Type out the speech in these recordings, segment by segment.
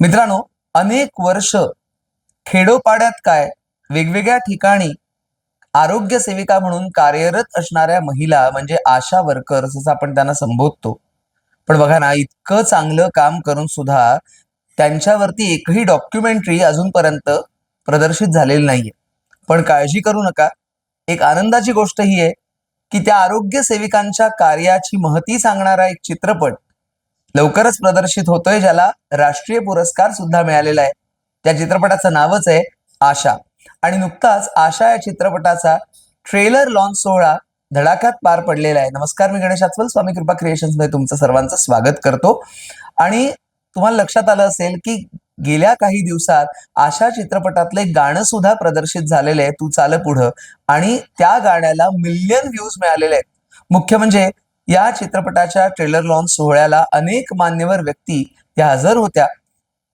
मित्रांनो अनेक वर्ष खेडोपाड्यात काय वेगवेगळ्या ठिकाणी आरोग्य सेविका म्हणून कार्यरत असणाऱ्या महिला म्हणजे आशा वर्कर्स असं आपण त्यांना संबोधतो. पण बघा ना इतकं चांगलं काम करून सुद्धा त्यांच्यावरती एकही डॉक्युमेंटरी अजूनपर्यंत प्रदर्शित झालेली नाहीये. पण काळजी करू नका. एक आनंदाची गोष्ट ही आहे की त्या आरोग्य सेविकांच्या कार्याची महती सांगणारा एक चित्रपट लवकरच प्रदर्शित होतोय ज्याला राष्ट्रीय पुरस्कार सुद्धा मिळालेला आहे. त्या चित्रपटाचं नावच आहे आशा. आणि नुकताच आशा या चित्रपटाचा ट्रेलर लॉन्च सोहळा धडाक्यात पार पडलेला आहे. नमस्कार मी गणेश आचवल स्वामी कृपा क्रिएशन्समध्ये तुमचं सर्वांचं स्वागत करतो. आणि तुम्हाला लक्षात आलं असेल की गेल्या काही दिवसात आशा चित्रपटातले गाणं सुद्धा प्रदर्शित झालेले आहे तू चाल पुढं. आणि त्या गाण्याला मिलियन व्ह्यूज मिळालेले आहेत. मुख्य म्हणजे या चित्रपटाच्या ट्रेलर लॉन्च सोहळ्याला अनेक मान्यवर व्यक्ती त्या हजर होत्या.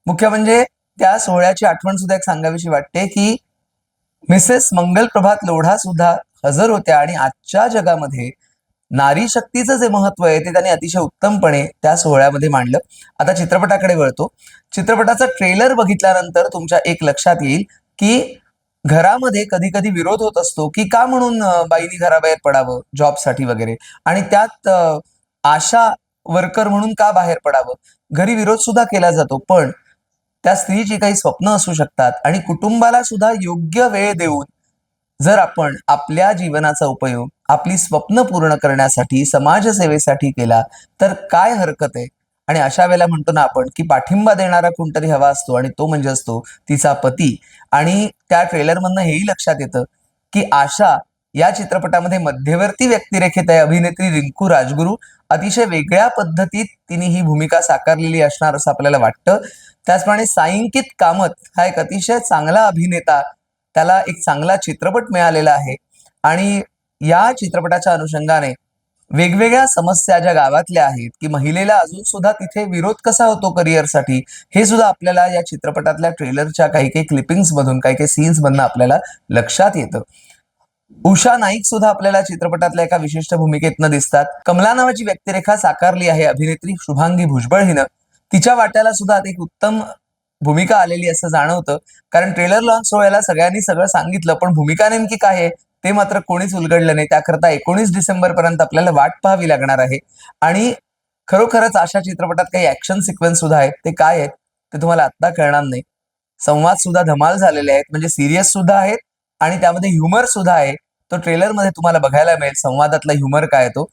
मुख्य म्हणजे त्या सोहळ्याची आठवण सुद्धा एक सांगावीशी वाटते की मिसेस मंगल प्रभात लोढा सुद्धा हजर होत्या आणि आजच्या जगामध्ये नारी शक्तीचं जे महत्त्व आहे ते त्यांनी अतिशय उत्तमपणे त्या सोहळ्यामध्ये मांडलं. आता चित्रपटाकडे वळतो. चित्रपटाचा ट्रेलर बघितल्यानंतर तुमच्या एक लक्षात येईल की घरामध्ये कधी कधी विरोध होत असतो की का म्हणून बाईनी घराबाहेर पडावं जॉबसाठी वगैरे? आणि त्यात आशा वर्कर म्हणून का बाहेर पडावं? घरी विरोध सुद्धा केला जातो पण त्या स्त्रीची काही स्वप्न असू शकतात आणि कुटुंबाला सुद्धा योग्य वेळ देऊन जर आपण आपल्या जीवनाचा उपयोग आपली स्वप्न पूर्ण करण्यासाठी समाजसेवेसाठी केला तर काय हरकत आहे? आणि अशा वेळेला म्हणतो ना आपण की पाठिंबा देणारा कोणतरी हवा असतो आणि तो म्हणजे असतो तिचा पती. आणि त्या ट्रेलरमधनं हेही लक्षात येतं की आशा या चित्रपटामध्ये मध्यवर्ती व्यक्तिरेखेत आहे. अभिनेत्री रिंकू राजगुरू. अतिशय वेगळ्या पद्धतीत तिने ही भूमिका साकारलेली असणार असं आपल्याला वाटतं. त्याचप्रमाणे सायंकित कामत हा एक अतिशय चांगला अभिनेता त्याला एक चांगला चित्रपट मिळालेला आहे. आणि या चित्रपटाच्या अनुषंगाने वेगवेगळ्या समस्या ज्या गावातल्या आहेत की महिलेला अजून सुद्धा तिथे विरोध कसा होतो करिअरसाठी हे सुद्धा आपल्याला या चित्रपटातल्या ट्रेलरच्या काही काही क्लिपिंग्स मधून काही काही सीन्स मधून आपल्याला लक्षात येतं. उषा नाईक सुद्धा आपल्याला चित्रपटातल्या एका विशिष्ट भूमिकेतनं दिसतात. कमला नावाची व्यक्तिरेखा साकारली आहे अभिनेत्री शुभांगी भुजबळ हिनं. तिच्या वाट्याला सुद्धा एक उत्तम भूमिका आलेली असं जाणवतं. कारण ट्रेलर लॉन्च सोहळ्याला सगळ्यांनी सगळं सांगितलं पण भूमिका नेमकी काय आहे? ते मात्र कोणीच उलगडलं नाही. त्याकरता एकोणीस डिसेंबर पर्यंत आपल्याला वाट पाहावी लागणार आहे. आणि खरोखरच अशा चित्रपटात काही ऍक्शन सिक्वेन्स सुद्धा आहेत. ते काय आहेत? ते तुम्हाला आत्ता कळणार नाही. संवाद सुद्धा धमाल झालेले आहेत. म्हणजे सिरियस सुद्धा आहेत आणि त्यामध्ये ह्युमर सुद्धा आहे. तो ट्रेलरमध्ये तुम्हाला बघायला मिळेल. संवादातला ह्युमर काय तो.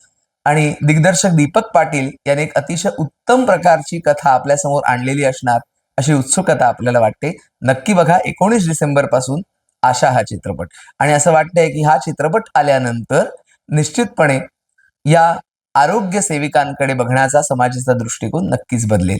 आणि दिग्दर्शक दीपक पाटील याने एक अतिशय उत्तम प्रकारची कथा आपल्यासमोर आणलेली असणार अशी उत्सुकता आपल्याला वाटते. नक्की बघा एकोणीस डिसेंबरपासून आशा हा चित्रपट. आणि असं वाटतंय की हा चित्रपट आल्यानंतर निश्चितपणे या आरोग्य सेविकांकडे बघण्याचा समाजाचा दृष्टिकोन नक्कीच बदलेल.